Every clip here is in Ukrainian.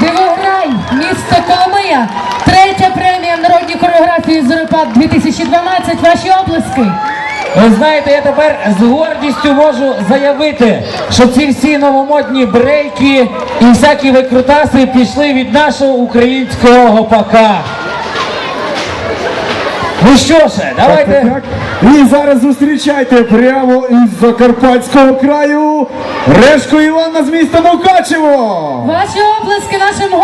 Дивограй, місто Коломия. Третя премія народній хореографії Зорепад 2012. Ваші оплески. Ви знаєте, я тепер з гордістю можу заявити, що ці всі новомодні брейки і всякі викрутаси пішли від нашого українського гопака. Ну що ж, давайте. І зараз зустрічайте прямо із Закарпатського краю Решку Івана з міста Мукачево. Ваші оплески нашим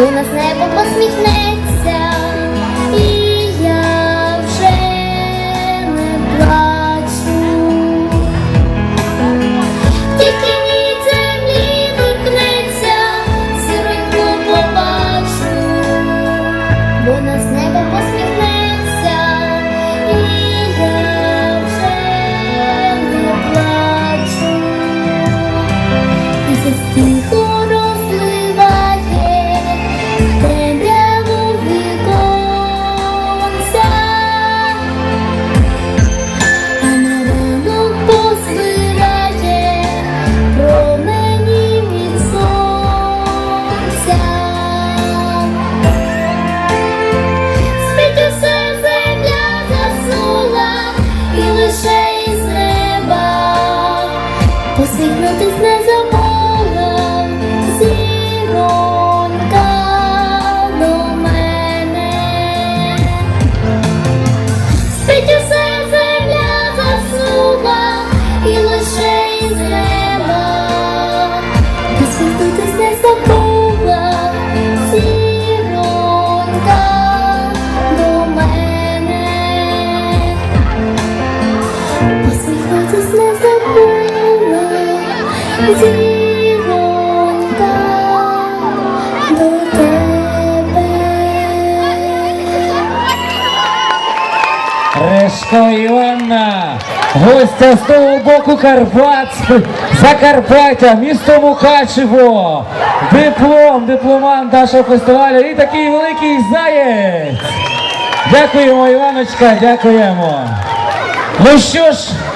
Вона з неба посміхнеться, і я вже не плачу. Тільки від землі торкнеться, сироньку побачу. Вона з неба Решко Іванна, гостя з того боку Карпат, Закарпаття, місто Мукачево, диплом, дипломант нашого фестивалю і такий великий заєць. Дякуємо, Іваночка, дякуємо. Ну що ж,